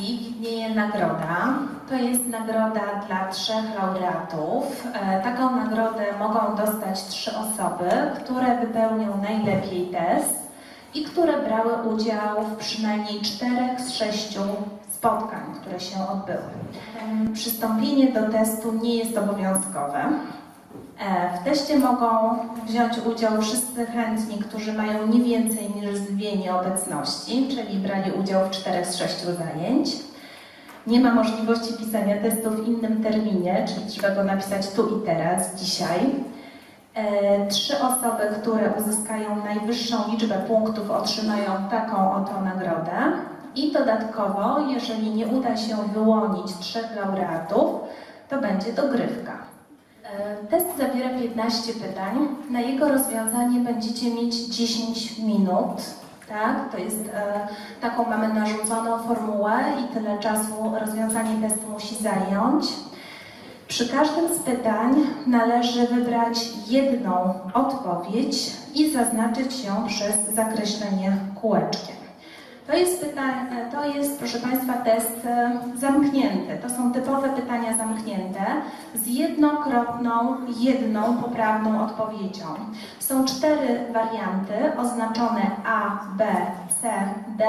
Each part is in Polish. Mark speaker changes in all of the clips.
Speaker 1: edycji widnieje nagroda. To jest nagroda dla trzech laureatów. E, Taką nagrodę mogą dostać trzy osoby, które wypełnią najlepiej test i które brały udział w przynajmniej czterech z sześciu spotkań, które się odbyły. Em, Przystąpienie do testu nie jest obowiązkowe. E, W teście mogą wziąć udział wszyscy chętni, którzy mają nie więcej niż dwie nieobecności, czyli brali udział w czterech z sześciu zajęć. Nie ma możliwości pisania testu w innym terminie, czyli trzeba go napisać tu i teraz, dzisiaj. E, Trzy osoby, które uzyskają najwyższą liczbę punktów, otrzymają taką oto nagrodę. I dodatkowo, jeżeli nie uda się wyłonić trzech laureatów, to będzie dogrywka. E, Test zawiera 15 pytań. Na jego rozwiązanie będziecie mieć 10 minut. Tak, to jest e, taką mamy narzuconą formułę i tyle czasu rozwiązanie testu musi zająć. Przy każdym z pytań należy wybrać jedną odpowiedź i zaznaczyć ją przez zakreślenie kółeczkiem. To jest, pyta- to jest, proszę Państwa, test e, zamknięty. To są typowe pytania zamknięte z jednokrotną, jedną poprawną odpowiedzią. Są cztery warianty oznaczone A, B, C, D.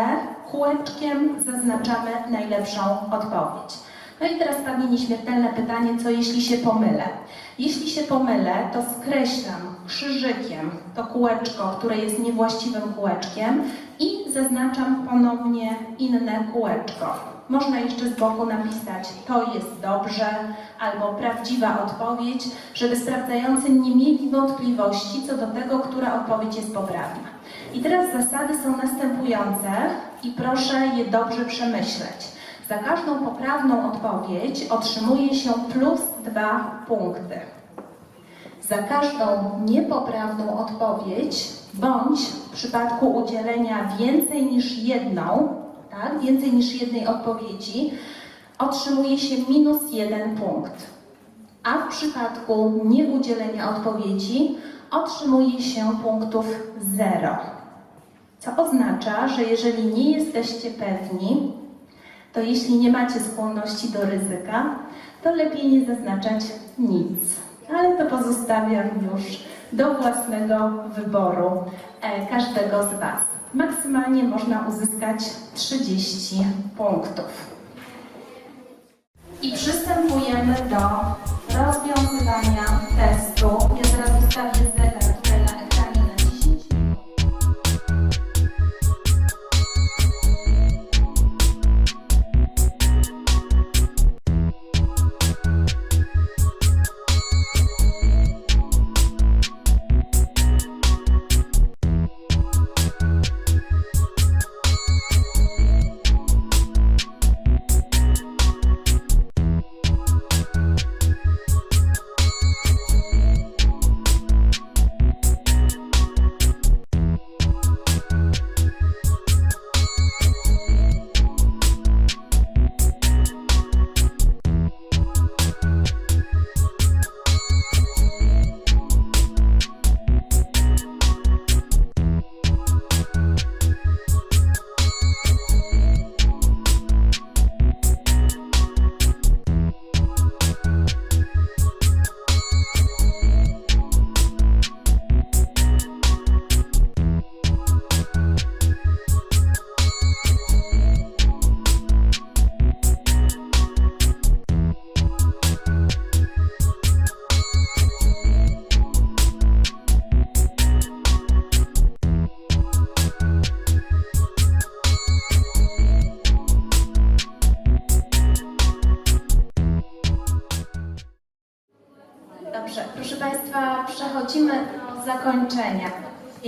Speaker 1: Kółeczkiem zaznaczamy najlepszą odpowiedź. No i teraz padnie nieśmiertelne pytanie, co jeśli się pomylę? Jeśli się pomylę, to skreślam krzyżykiem to kółeczko, które jest niewłaściwym kółeczkiem i zaznaczam ponownie inne kółeczko. Można jeszcze z boku napisać to jest dobrze albo prawdziwa odpowiedź, żeby sprawdzający nie mieli wątpliwości co do tego, która odpowiedź jest poprawna. I teraz zasady są następujące i proszę je dobrze przemyśleć. Za każdą poprawną odpowiedź otrzymuje się plus dwa punkty. Za każdą niepoprawną odpowiedź, bądź w przypadku udzielenia więcej niż jedną, tak, więcej niż jednej odpowiedzi, otrzymuje się minus jeden punkt. A w przypadku nieudzielenia odpowiedzi otrzymuje się punktów zero. Co oznacza, że jeżeli nie jesteście pewni, to jeśli nie macie skłonności do ryzyka, to lepiej nie zaznaczać nic. Ale to pozostawiam już do własnego wyboru e, każdego z Was. Maksymalnie można uzyskać 30 punktów. I przystępujemy do rozwiązywania testu. Ja teraz ustawię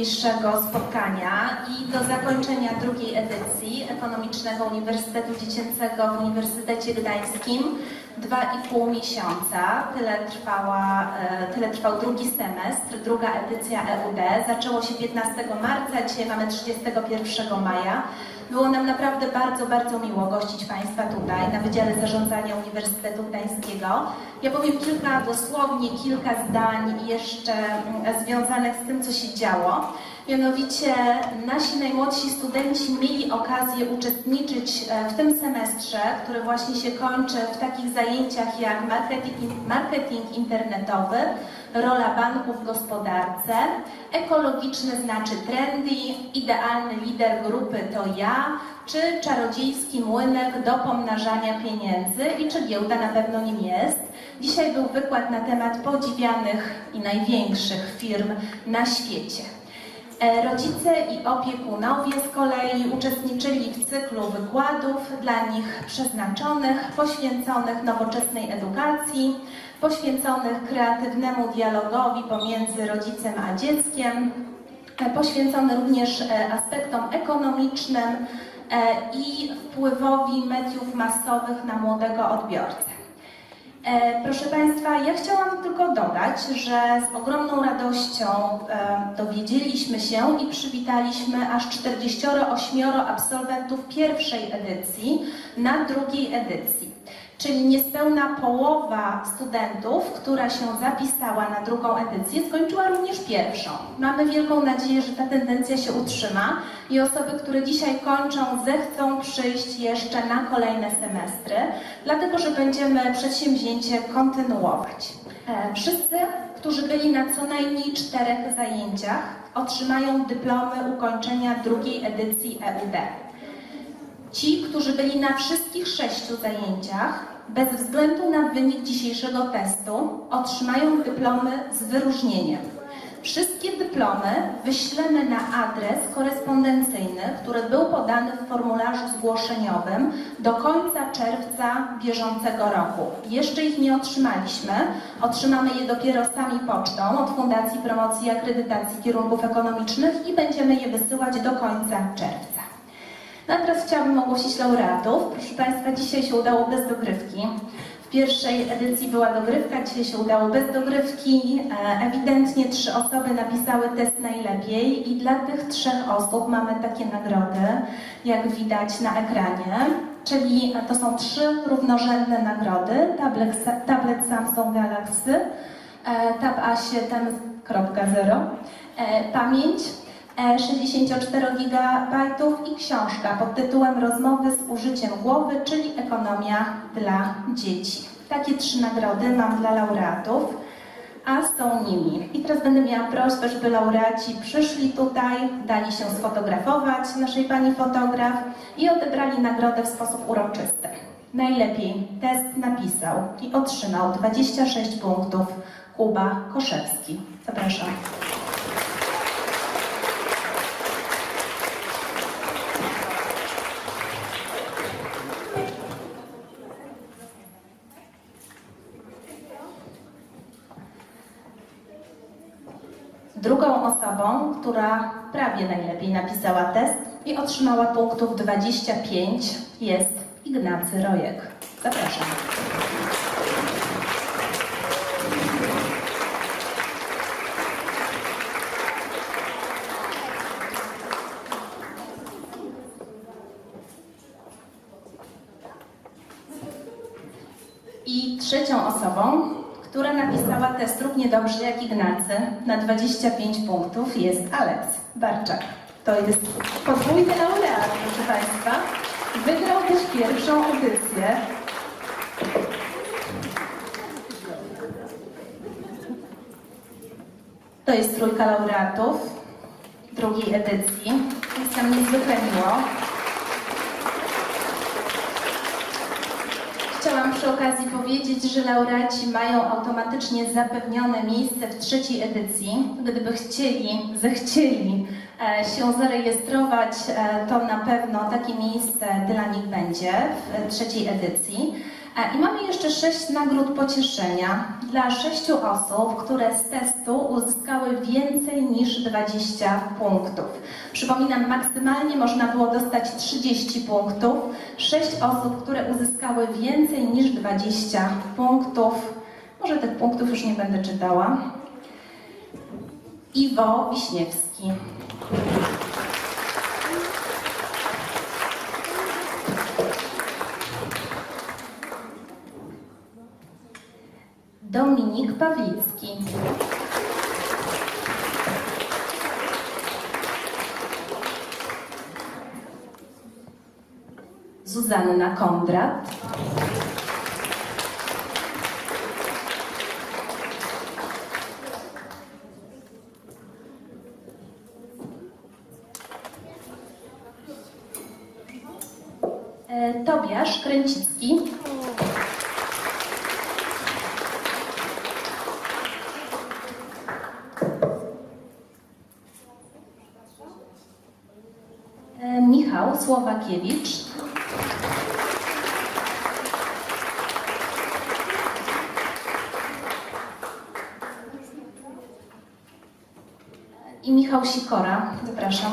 Speaker 1: dzisiejszego spotkania i do zakończenia drugiej edycji Ekonomicznego Uniwersytetu Dziecięcego w Uniwersytecie Gdańskim. Dwa i pół miesiąca, tyle, trwała, e, tyle trwał drugi semestr, druga edycja EUD. Zaczęło się 15 marca, dzisiaj mamy 31 maja. Było nam naprawdę bardzo, bardzo miło gościć Państwa tutaj na Wydziale Zarządzania Uniwersytetu Gdańskiego. Ja powiem kilka, dosłownie kilka zdań jeszcze mm, związanych z tym, co się działo. Mianowicie nasi najmłodsi studenci mieli okazję uczestniczyć e, w tym semestrze, który właśnie się kończy w takich zajęciach jak marketing, marketing internetowy, rola banków w gospodarce, ekologiczny znaczy trendy, idealny lider grupy to ja, czy czarodziejski młynek do pomnażania pieniędzy i czy giełda na pewno nim jest. Dzisiaj był wykład na temat podziwianych i największych firm na świecie. E, Rodzice i opiekunowie z kolei uczestniczyli w cyklu wykładów dla nich przeznaczonych, poświęconych nowoczesnej edukacji, poświęconych kreatywnemu dialogowi pomiędzy rodzicem a dzieckiem, e, poświęcony również e, aspektom ekonomicznym e, i wpływowi mediów masowych na młodego odbiorcę. Proszę Państwa, ja chciałam tylko dodać, że z ogromną radością dowiedzieliśmy się i przywitaliśmy aż 48 absolwentów pierwszej edycji na drugiej edycji. Czyli niespełna połowa studentów, która się zapisała na drugą edycję, skończyła również pierwszą. Mamy wielką nadzieję, że ta tendencja się utrzyma i osoby, które dzisiaj kończą, zechcą przyjść jeszcze na kolejne semestry, dlatego że będziemy przedsięwzięcie kontynuować. E, Wszyscy, którzy byli na co najmniej czterech zajęciach, otrzymają dyplomy ukończenia drugiej edycji EUD. Ci, którzy byli na wszystkich sześciu zajęciach, bez względu na wynik dzisiejszego testu, otrzymają dyplomy z wyróżnieniem. Wszystkie dyplomy wyślemy na adres korespondencyjny, który był podany w formularzu zgłoszeniowym do końca czerwca bieżącego roku. Jeszcze ich nie otrzymaliśmy. Otrzymamy je dopiero sami pocztą od Fundacji Promocji i Akredytacji Kierunków Ekonomicznych i będziemy je wysyłać do końca czerwca. No a teraz chciałabym ogłosić laureatów. Proszę Państwa, dzisiaj się udało bez dogrywki. W pierwszej edycji była dogrywka, dzisiaj się udało bez dogrywki. E, Ewidentnie trzy osoby napisały test najlepiej i dla tych trzech osób mamy takie nagrody, jak widać na ekranie. Czyli e, to są trzy równorzędne nagrody. Tablet, tablet Samsung Galaxy, e, Tab A7.0, e, pamięć 64 GB i książka pod tytułem Rozmowy z użyciem głowy, czyli Ekonomia dla dzieci. Takie trzy nagrody mam dla laureatów, a są nimi. I teraz będę miała prośbę, żeby laureaci przyszli tutaj, dali się sfotografować naszej pani fotograf i odebrali nagrodę w sposób uroczysty. Najlepiej test napisał i otrzymał 26 punktów Kuba Koszewski. Zapraszam. Drugą osobą, która prawie najlepiej napisała test i otrzymała punktów 25 jest Ignacy Rojek. Zapraszam. I trzecią osobą, która napisała test równie dobrze jak Ignacy na 25 punktów jest Aleks Barczak. To jest podwójny laureat, proszę Państwa. Wygrał też pierwszą edycję. To jest trójka laureatów drugiej edycji. Jest nam niezwykle miło. Chciałam przy okazji powiedzieć, że laureaci mają automatycznie zapewnione miejsce w trzeciej edycji. Gdyby chcieli, zechcieli e, się zarejestrować, e, to na pewno takie miejsce dla nich będzie w trzeciej edycji. E, I mamy jeszcze sześć nagród pocieszenia dla sześciu osób, które z testu uzyskały więcej niż 20 punktów. Przypominam, maksymalnie można było dostać 30 punktów. Sześć osób, które uzyskały więcej niż 20 punktów. Może tych punktów już nie będę czytała. Iwo Wiśniewski. Dominik Pawlicki. Zuzanna Kondrat. E, Tobiasz Kręcicki. E, Michał Słowakiewicz. I Michał Sikora. Zapraszam.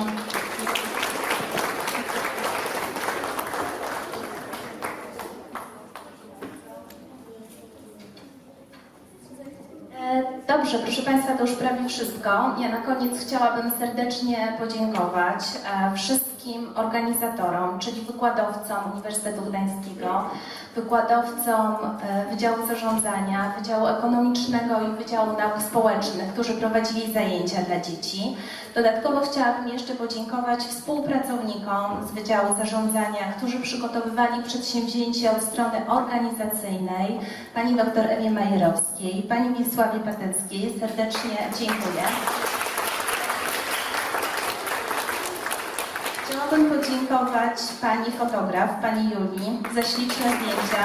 Speaker 1: E, Dobrze, proszę Państwa, to już prawie wszystko. Ja na koniec chciałabym serdecznie podziękować e, wszystkim organizatorom, czyli wykładowcom Uniwersytetu Gdańskiego, wykładowcom e, Wydziału Zarządzania, Wydziału Ekonomicznego i Wydziału Nauk Społecznych, którzy prowadzili zajęcia dla dzieci. Dodatkowo chciałabym jeszcze podziękować współpracownikom z Wydziału Zarządzania, którzy przygotowywali przedsięwzięcie od strony organizacyjnej, pani dr Ewie Majerowskiej, pani Wiesławie Pateckiej. Serdecznie dziękuję. Chciałabym podziękować pani fotograf, pani Julii, za śliczne zdjęcia.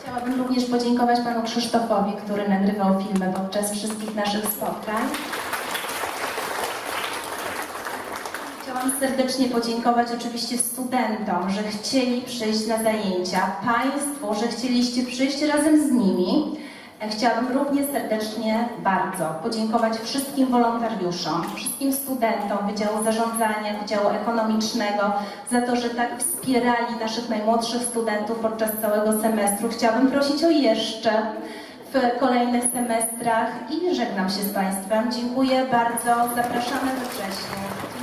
Speaker 1: Chciałabym również podziękować panu Krzysztofowi, który nagrywał filmy podczas wszystkich naszych spotkań. Chciałam serdecznie podziękować oczywiście studentom, że chcieli przyjść na zajęcia, Państwu, że chcieliście przyjść razem z nimi. Chciałabym równie serdecznie bardzo podziękować wszystkim wolontariuszom, wszystkim studentom Wydziału Zarządzania, Wydziału Ekonomicznego za to, że tak wspierali naszych najmłodszych studentów podczas całego semestru. Chciałabym prosić o jeszcze w kolejnych semestrach i żegnam się z Państwem. Dziękuję bardzo. Zapraszamy wrześniu. Dziękuję.